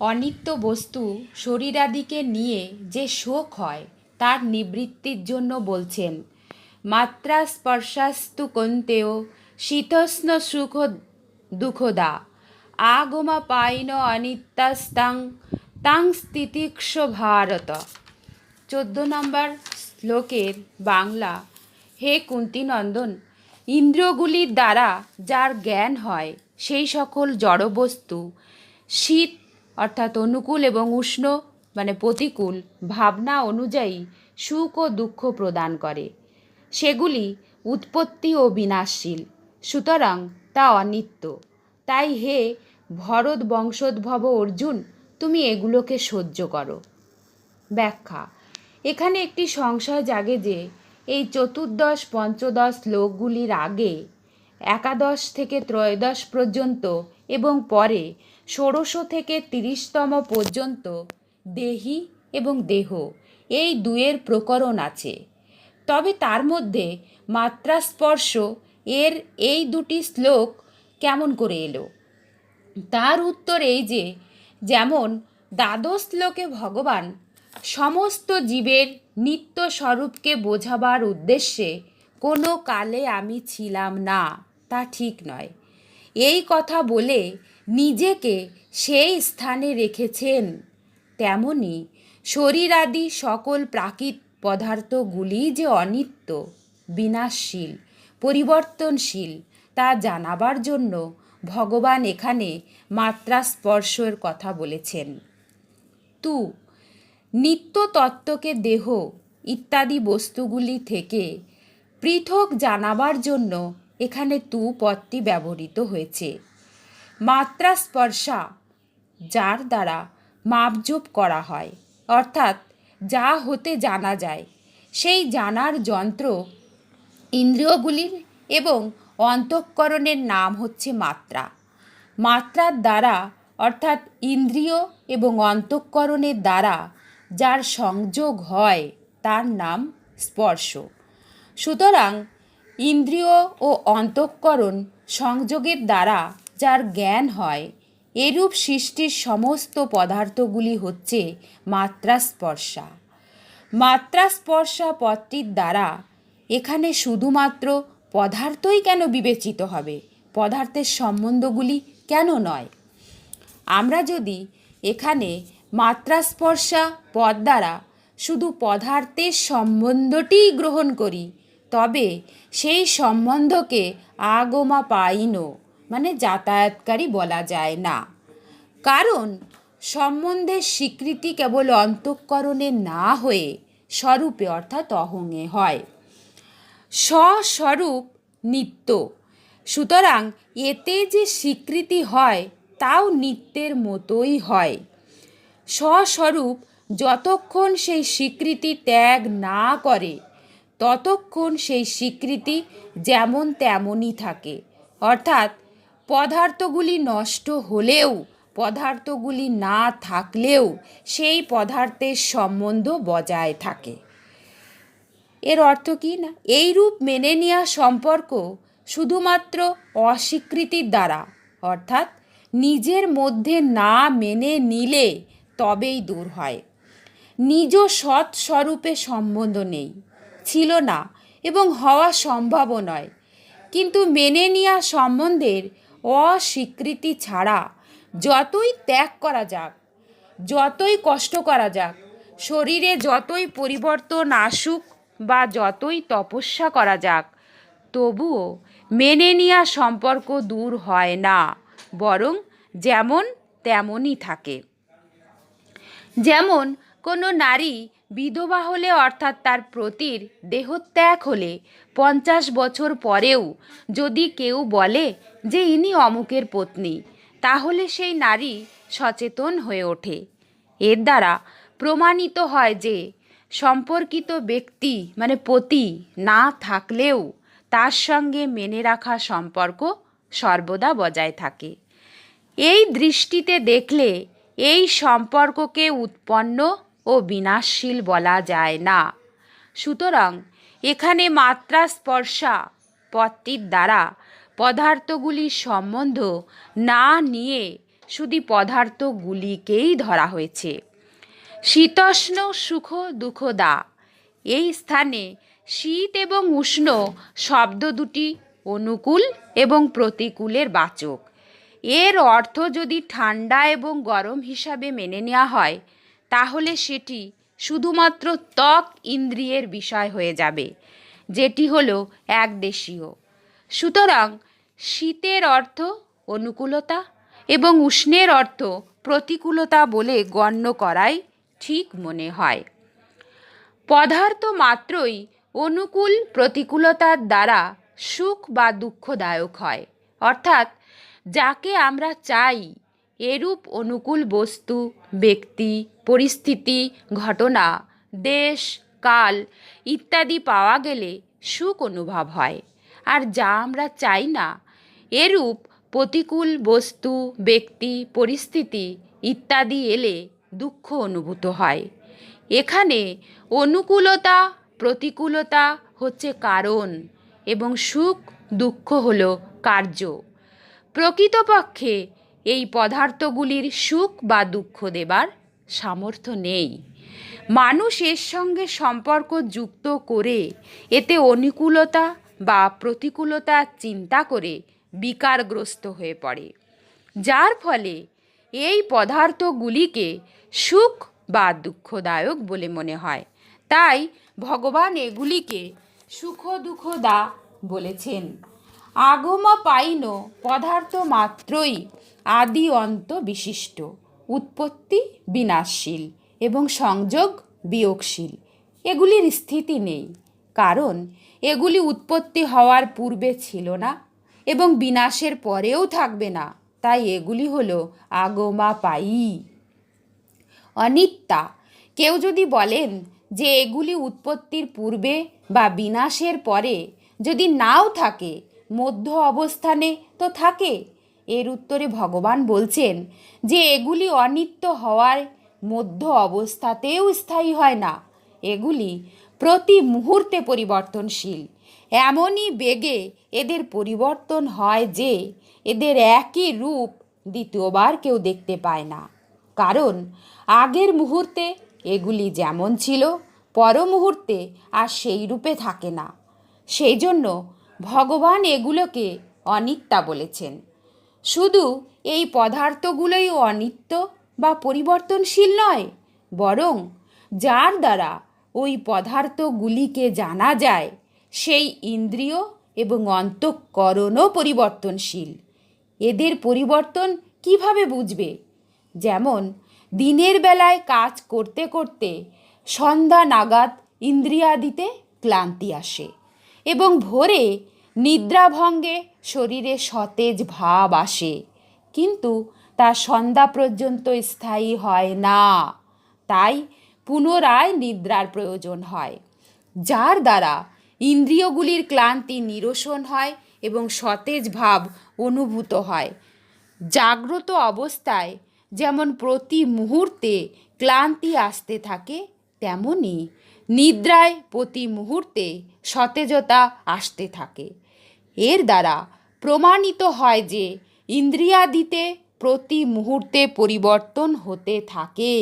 অনিত্য বস্তু শরীরাদিকে নিয়ে যে শোক হয়, তার নিবৃত্তির জন্য বলছেন, মাত্রা স্পর্শাস্তু কন্তেয় শীতস্ন সুখ দুঃখদা। আগমা পাইন অনিত্যাস্তাং তাং স্থিতিক্ষ ভারত চোদ্দ নম্বর শ্লোকের বাংলা, হে কুন্তিনন্দন, ইন্দ্রগুলির দ্বারা যার জ্ঞান হয়, সেই সকল জড়বস্তু শীত অর্থাৎ অনুকূল এবং উষ্ণ মানে প্রতিকূল ভাবনা অনুযায়ী সুখ ও দুঃখ প্রদান করে। সেগুলি উৎপত্তি ও বিনাশশীল, সুতরাং তা অনিত্য। তাই হে ভরত বংশোদ্ভব অর্জুন, তুমি এগুলোকে সহ্য করো। ব্যাখ্যা। এখানে একটি সংশয় জাগে যে, এই চতুর্দশ পঞ্চদশ শ্লোকগুলির আগে একাদশ থেকে ত্রয়োদশ পর্যন্ত এবং পরে ষোড়শ থেকে তিরিশতম পর্যন্ত দেহি এবং দেহ। এই দুয়ের প্রকরণ আছে। তবে তার মধ্যে মাত্রাস্পর্শ এর এই দুটি শ্লোক কেমন করে এলো? তার উত্তর এই যে, যেমন দ্বাদশ শ্লোকে ভগবান সমস্ত জীবের নিত্য স্বরূপকে বোঝাবার উদ্দেশ্যে, কোনো কালে আমি ছিলাম না। তা ঠিক নয়। এই কথা বলে নিজেকে সেই স্থানে রেখেছেন। তেমনি শরীরাদি সকল প্রাকৃত পদার্থগুলি যে অনিত্য, বিনাশশীল, পরিবর্তনশীল, তা জানাবার জন্য ভগবান এখানে মাত্রা স্পর্শের কথা বলেছেন। তু নিত্য তত্ত্বকে দেহ ইত্যাদি বস্তুগুলি থেকে পৃথক জানাবার জন্য এখানে তু পদটি ব্যবহৃত হয়েছে। মাত্রা স্পর্শা যার দ্বারা মাপজোপ করা হয়, অর্থাৎ যা হতে জানা যায়, সেই জানার যন্ত্র ইন্দ্রিয়গুলির এবং অন্তঃকরণের নাম হচ্ছে মাত্রা। মাত্রার দ্বারা, অর্থাৎ ইন্দ্রিয় এবং অন্তঃকরণের দ্বারা যার সংযোগ হয়, তার নাম স্পর্শ। সুতরাং ইন্দ্রিয় ও অন্তঃকরণ সংযোগের দ্বারা যার জ্ঞান হয়, এরূপ সৃষ্টির সমস্ত পদার্থগুলি হচ্ছে মাত্রাস্পর্শা। মাত্রাস্পর্শা পদটির দ্বারা এখানে শুধুমাত্র পদার্থই কেন বিবেচিত হবে? পদার্থের সম্বন্ধগুলি কেন নয়? আমরা যদি এখানে মাত্রাস্পর্শা পদ দ্বারা শুধু পদার্থের সম্বন্ধটিই গ্রহণ করি তবে সেই সম্বন্ধকে আগমা পাইনো মানে যাতায়াতকারী বলা যায় না। কারণ সম্বন্ধের স্বীকৃতি কেবল অন্তঃকরণে না হয়ে স্বরূপে, অর্থাৎ অহংয়ে হয়। স্বস্বরূপ নিত্য। সুতরাং এতে যে স্বীকৃতি হয়, তাও নিত্যের মতোই হয়। স্বস্বরূপ যতক্ষণ সেই স্বীকৃতি ত্যাগ না করে ততক্ষণ সেই স্বীকৃতি যেমন তেমনই থাকে। অর্থাৎ পদার্থগুলি নষ্ট হলেও, পদার্থগুলি না থাকলেও সেই পদার্থের সম্বন্ধ বজায় থাকে। এর অর্থ কি না? এই রূপ মেনে নেওয়া সম্পর্ক শুধুমাত্র অস্বীকৃতির দ্বারা, অর্থাৎ নিজের মধ্যে না মেনে নিলে তবেই দূর হয়। নিজ সৎ স্বরূপে সম্বন্ধ নেই। ছিল না এবং হওয়া সম্ভবও নয়। কিন্তু মেনে নেওয়া সম্বন্ধের অস্বীকৃতি ছাড়া যতই ত্যাগ করা যাক, যতই কষ্ট করা যাক, শরীরে যতই পরিবর্তন আসুক বা যতই তপস্যা করা যাক, তবুও মেনে নেওয়া সম্পর্ক দূর হয় না, বরং যেমন তেমনই থাকে। যেমন কোনো নারী বিধবা হলে অর্থাৎ তার প্রতির দেহত্যাগ হলে পঞ্চাশ বছর পরেও যদি কেউ বলে যে ইনি অমুকের পত্নী, তাহলে সেই নারী সচেতন হয়ে ওঠে। এর দ্বারা প্রমাণিত হয় যে সম্পর্কিত ব্যক্তি মানে পতি, না থাকলেও তার সঙ্গে মেনে রাখা সম্পর্ক সর্বদা বজায় থাকে। এই দৃষ্টিতে দেখলে এই সম্পর্ককে উৎপন্ন ও বিনাশশীল বলা যায় না। সুতরাং এখানে মাত্রা স্পর্শা পদটির দ্বারা পদার্থগুলির সম্বন্ধ না নিয়ে শুধু পদার্থগুলিকেই ধরা হয়েছে। শীতষ্ণ সুখ দুঃখদা। এই স্থানে শীত এবং উষ্ণ শব্দ দুটি অনুকূল এবং প্রতিকূলের বাচক। এর অর্থ যদি ঠান্ডা এবং গরম হিসাবে মেনে নেওয়া হয় তাহলে সেটি শুধুমাত্র ত্বক ইন্দ্রিয়ের বিষয় হয়ে যাবে, যেটি হলো একদেশীয়। সুতরাং শীতের অর্থ অনুকূলতা এবং উষ্ণের অর্থ প্রতিকূলতা বলে গণ্য করাই ঠিক মনে হয়। পদার্থ মাত্রই অনুকূল প্রতিকূলতার দ্বারা সুখ বা দুঃখদায়ক হয়, অর্থাৎ যাকে আমরা চাই এরূপ অনুকূল বস্তু, ব্যক্তি, পরিস্থিতি, ঘটনা, দেশ, কাল ইত্যাদি পাওয়া গেলে সুখ অনুভব হয়। আর যা আমরা চাই না, এরূপ প্রতিকূল বস্তু, ব্যক্তি, পরিস্থিতি ইত্যাদি এলে দুঃখ অনুভূত হয়। এখানে অনুকূলতা, প্রতিকূলতা হচ্ছে কারণ এবং সুখ, দুঃখ হল কার্য। প্রকৃতপক্ষে এই পদার্থগুলির সুখ বা দুঃখ দেবার সামর্থ্য নেই। মানুষ এর সঙ্গে সম্পর্ক যুক্ত করে এতে অনুকূলতা বা প্রতিকূলতা চিন্তা করে বিকারগ্রস্ত হয়ে পড়ে। যার ফলে এই পদার্থগুলিকে সুখ বা দুঃখদায়ক বলে মনে হয়। তাই ভগবান এগুলিকে সুখ দুঃখদা বলেছেন। আগম পাইন পদার্থ মাত্রই আদি অন্ত বিশিষ্ট, উৎপত্তি বিনাশশীল এবং সংযোগ বিয়োগশীল। এগুলির স্থিতি নেই, কারণ এগুলি উৎপত্তি হওয়ার পূর্বে ছিল না এবং বিনাশের পরেও থাকবে না। তাই এগুলি হলো আগমা পাই অনিত্যা, কেউ যদি বলেন যে এগুলি উৎপত্তির পূর্বে বা বিনাশের পরে যদি নাও থাকে, মধ্য অবস্থানে তো থাকে। এর উত্তরে ভগবান বলছেন যে এগুলি অনিত্য হওয়ার মধ্য অবস্থাতেও স্থায়ী হয় না। এগুলি প্রতি মুহূর্তে পরিবর্তনশীল। এমনই বেগে এদের পরিবর্তন হয় যে এদের একই রূপ দ্বিতীয়বার কেউ দেখতে পায় না। কারণ আগের মুহূর্তে এগুলি যেমন ছিল, পর মুহূর্তে আর সেই রূপে থাকে না। সেই জন্য ভগবান এগুলোকে অনিত্যা বলেছেন। শুধু এই পদার্থগুলোই অনিত্য বা পরিবর্তনশীল নয়, বরং যার দ্বারা ওই পদার্থগুলিকে জানা যায়, সেই ইন্দ্রিয় এবং অন্তঃকরণও পরিবর্তনশীল। এদের পরিবর্তন কীভাবে বুঝবে? যেমন, দিনের বেলায় কাজ করতে করতে সন্ধ্যা নাগাদ ইন্দ্রিয়াদিতে ক্লান্তি আসে এবং ভোরে নিদ্রাভঙ্গে শরীরে সতেজ ভাব আসে, কিন্তু তা সন্ধ্যা পর্যন্ত স্থায়ী হয় না। তাই পুনরায় নিদ্রার প্রয়োজন হয়, যার দ্বারা ইন্দ্রিয়গুলির ক্লান্তি নিরসন হয় এবং সতেজ ভাব অনুভূত হয়। জাগ্রত অবস্থায় যেমন প্রতি মুহূর্তে ক্লান্তি আসতে থাকে, তেমনি নিদ্রায় প্রতি মুহূর্তে সতেজতা আসতে থাকে। এর দ্বারা প্রমাণিত হয় যে ইন্দ্রিয়াদিতে প্রতি মুহূর্তে পরিবর্তন হতে থাকে।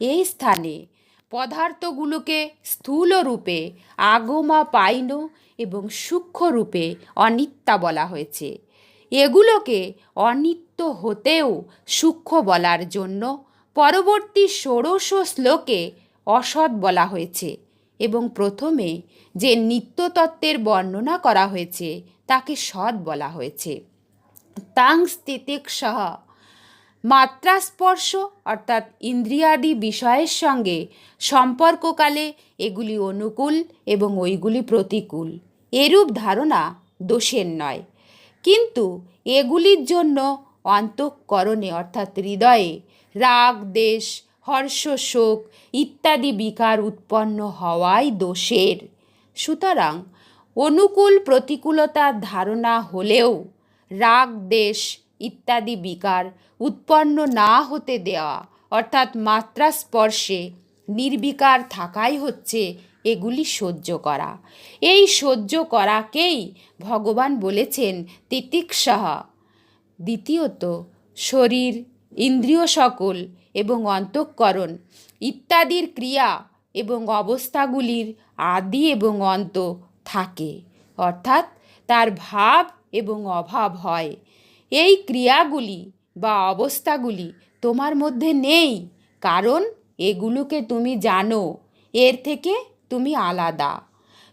এই স্থানে পদার্থগুলোকে স্থূল রূপে আগমা পাইন এবং সূক্ষ্ম রূপে অনিত্যা বলা হয়েছে। এগুলোকে অনিত্য হতেও সূক্ষ্ম বলার জন্য পরবর্তী ষোড়শ শ্লোকে অসৎ বলা হয়েছে। এবং প্রথমে যে নিত্যতত্ত্বের বর্ণনা করা হয়েছে, তাকে সৎ বলা হয়েছে। তাং স্থিতিক সহ মাত্রাস্পর্শ অর্থাৎ ইন্দ্রিয়াদি বিষয়ের সঙ্গে সম্পর্ককালে এগুলি অনুকূল এবং ওইগুলি প্রতিকূল। এরূপ ধারণা দোষের নয়। কিন্তু এগুলির জন্য অন্তঃকরণে অর্থাৎ হৃদয়ে রাগ, দেশ হর্ষ শোক ইত্যাদি বিকার উৎপন্ন হওয়াই দোষের। সুতরাং অনুকূল প্রতিকূলতার ধারণা হলেও রাগ, দেশ ইত্যাদি বিকার উৎপন্ন না হতে দেওয়া, অর্থাৎ মাত্রা স্পর্শে নির্বিকার থাকাই হচ্ছে এগুলি সহ্য করা। এই সহ্য করাকেই ভগবান বলেছেন তিতিক্ষাহ দ্বিতীয়ত, শরীর ইন্দ্রিয় সকল এবং অন্তঃকরণ, ইত্যাদির ক্রিয়া এবং অবস্থাগুলির আদি এবং অন্ত থাকে। অর্থাৎ তার ভাব এবং অভাব হয়। এই ক্রিয়াগুলি বা অবস্থাগুলি তোমার মধ্যে নেই, কারণ এগুলোকে তুমি জানো। এর থেকে তুমি আলাদা।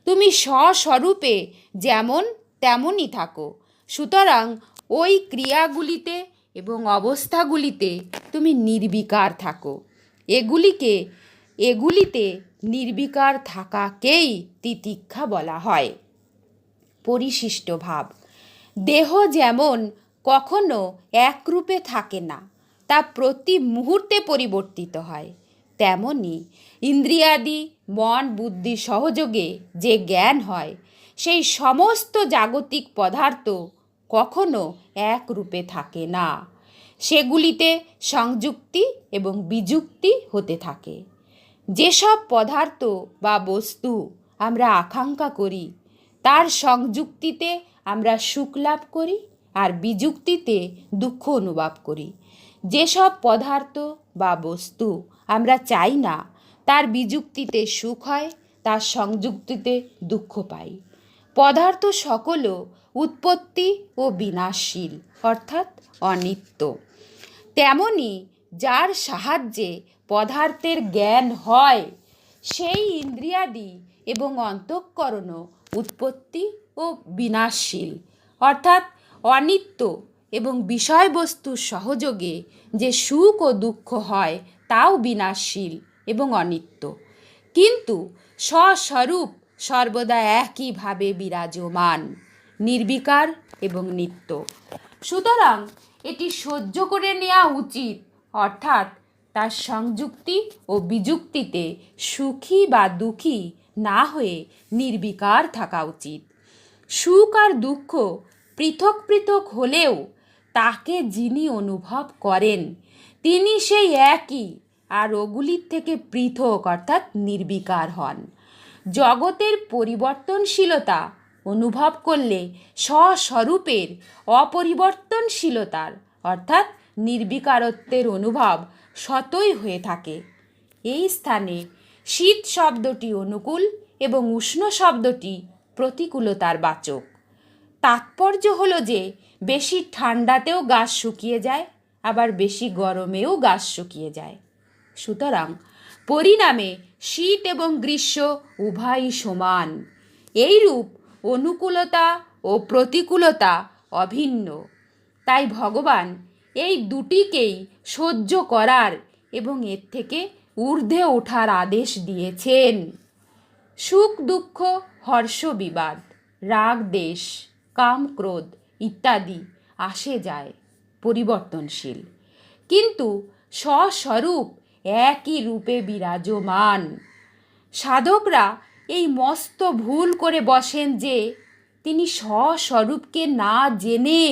তুমি স্বস্বরূপে যেমন তেমনই থাকো। সুতরাং ওই ক্রিয়াগুলিতে এবং অবস্থাগুলিতে তুমি নির্বিকার থাকো। এগুলিকে, এগুলিতে নির্বিকার থাকাকেই তিতিক্ষা বলা হয়। পরিশিষ্ট ভাব। দেহ যেমন কখনো একরূপে থাকে না, তা প্রতি মুহূর্তে পরিবর্তিত হয়। তেমনি ইন্দ্রিয়াদি, মন, বুদ্ধি সহযোগে যে জ্ঞান হয়, সেই সমস্ত জাগতিক পদার্থ কখনো এক রূপে থাকে না। সেগুলিতে সংযুক্তি এবং বিযুক্তি হতে থাকে। যেসব পদার্থ বা বস্তু আমরা আকাঙ্ক্ষা করি, তার সংযুক্তিতে আমরা সুখ লাভ করি আর বিযুক্তিতে দুঃখ অনুভব করি। যেসব পদার্থ বা বস্তু আমরা চাই না, তার বিযুক্তিতে সুখ হয়, তার সংযুক্তিতে দুঃখ পাই। পদার্থ সকলও উৎপত্তি ও বিনাশশীল, অর্থাৎ অনিত্য। তেমনি যার সাহায্যে পদার্থের জ্ঞান হয়, সেই ইন্দ্রিয়াদি এবং অন্তঃকরণও উৎপত্তি ও বিনাশশীল, অর্থাৎ অনিত্য এবং বিষয়বস্তুর সহযোগে যে সুখ ও দুঃখ হয়, তাও বিনাশশীল এবং অনিত্য। কিন্তু স্বস্বরূপ সর্বদা একইভাবে বিরাজমান। নির্বিকার এবং নিত্য। সুতরাং এটি সহ্য করে নেওয়া উচিত, অর্থাৎ তার সংযুক্তি ও বিযুক্তিতে সুখী বা দুঃখী না হয়ে নির্বিকার থাকা উচিত। সুখ আর দুঃখ পৃথক পৃথক হলেও তাকে যিনি অনুভব করেন, তিনি সেই একই আর ওগুলির থেকে পৃথক, অর্থাৎ নির্বিকার হন। জগতের পরিবর্তনশীলতা অনুভব করলে স্বস্বরূপের অপরিবর্তনশীলতার, অর্থাৎ নির্বিকারত্বের অনুভব সতই হয়ে থাকে। এই স্থানে শীত শব্দটি অনুকূল এবং উষ্ণ শব্দটি প্রতিকূলতার বাচক। তাৎপর্য হলো যে, বেশি ঠান্ডাতেও গাছ শুকিয়ে যায়, আবার বেশি গরমেও গাছ শুকিয়ে যায়। সুতরাং পরিণামে শীত এবং গ্রীষ্ম উভয়ই সমান। এইরূপ অনুকূলতা ও প্রতিকূলতা অভিন্ন। তাই ভগবান এই দুটিকেই সহ্য করার এবং এর থেকে ঊর্ধ্বে ওঠার আদেশ দিয়েছেন। সুখ, দুঃখ, হর্ষ, বিবাদ, রাগ, দেশ, কাম, ক্রোধ ইত্যাদি আসে যায়, পরিবর্তনশীল। কিন্তু স্বস্বরূপ একই রূপে বিরাজমান। সাধকরা এই মস্ত ভুল করে বসেন যে তিনি স্বস্বরূপকে না জেনে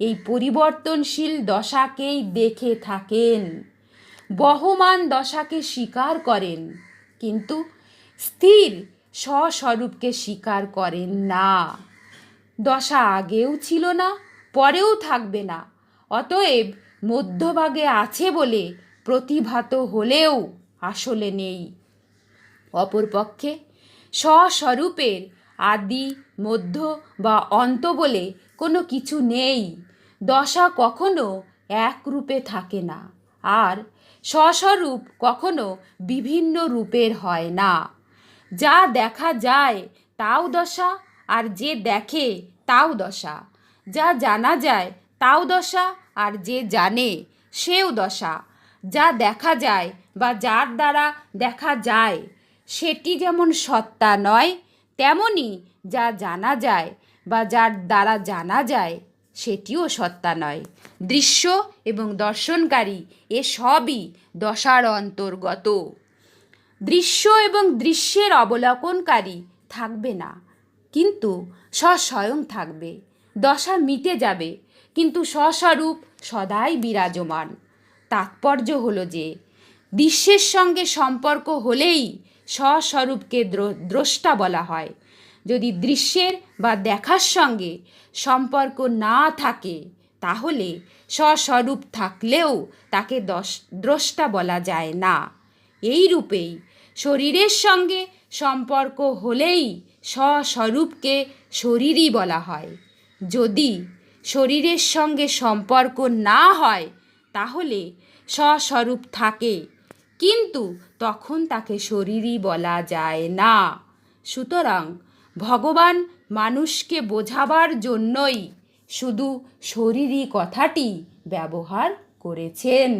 এই পরিবর্তনশীল দশাকেই দেখে থাকেন। বহমান দশাকে স্বীকার করেন, কিন্তু স্থির স্বস্বরূপকে স্বীকার করেন না। দশা আগেও ছিল না, পরেও থাকবে না, অতএব মধ্যভাগে আছে বলে প্রতিভাত হলেও আসলে নেই। অপরপক্ষে স্বস্বরূপের, আদি, মধ্য বা অন্ত বলে কোনো কিছু নেই। দশা কখনো এক রূপে থাকে না আর স্বস্বরূপ কখনো বিভিন্ন রূপের হয় না। যা দেখা যায় তাও দশা আর যে দেখে তাও দশা। যা জানা যায় তাও দশা আর যে জানে সেও দশা। যা দেখা যায় বা যার দ্বারা দেখা যায় সেটি যেমন সত্তা নয়, তেমনি যা জানা যায় বা যার দ্বারা জানা যায়, সেটিও সত্তা নয়। দৃশ্য এবং দর্শনকারী এ সবই দশার অন্তর্গত দৃশ্য এবং দৃশ্যের অবলোকনকারী থাকবে না, কিন্তু স্বস্বয়ং থাকবে। দশা মিটে যাবে, কিন্তু স্বস্বরূপ সদাই বিরাজমান। তাৎপর্য হলো যে, দৃশ্যের সঙ্গে সম্পর্ক হলেই স্বস্বরূপকে দ্র- দ্রষ্টা বলা হয়। যদি দৃশ্যের বা দেখার সঙ্গে সম্পর্ক না থাকে, তাহলে স্বস্বরূপ থাকলেও তাকে দ্রষ্টা বলা যায় না। এই রূপেই শরীরের সঙ্গে সম্পর্ক হলেই স্বস্বরূপকে শরীরই বলা হয়। যদি শরীরের সঙ্গে সম্পর্ক না হয়, তাহলে স্বস্বরূপ থাকে। কিন্তু তখন তাকে শরীরই বলা যায় না। সুতরাং ভগবান মানুষকে বোঝাবার জন্যই শুধু শরীরী কথাটি ব্যবহার করেছেন।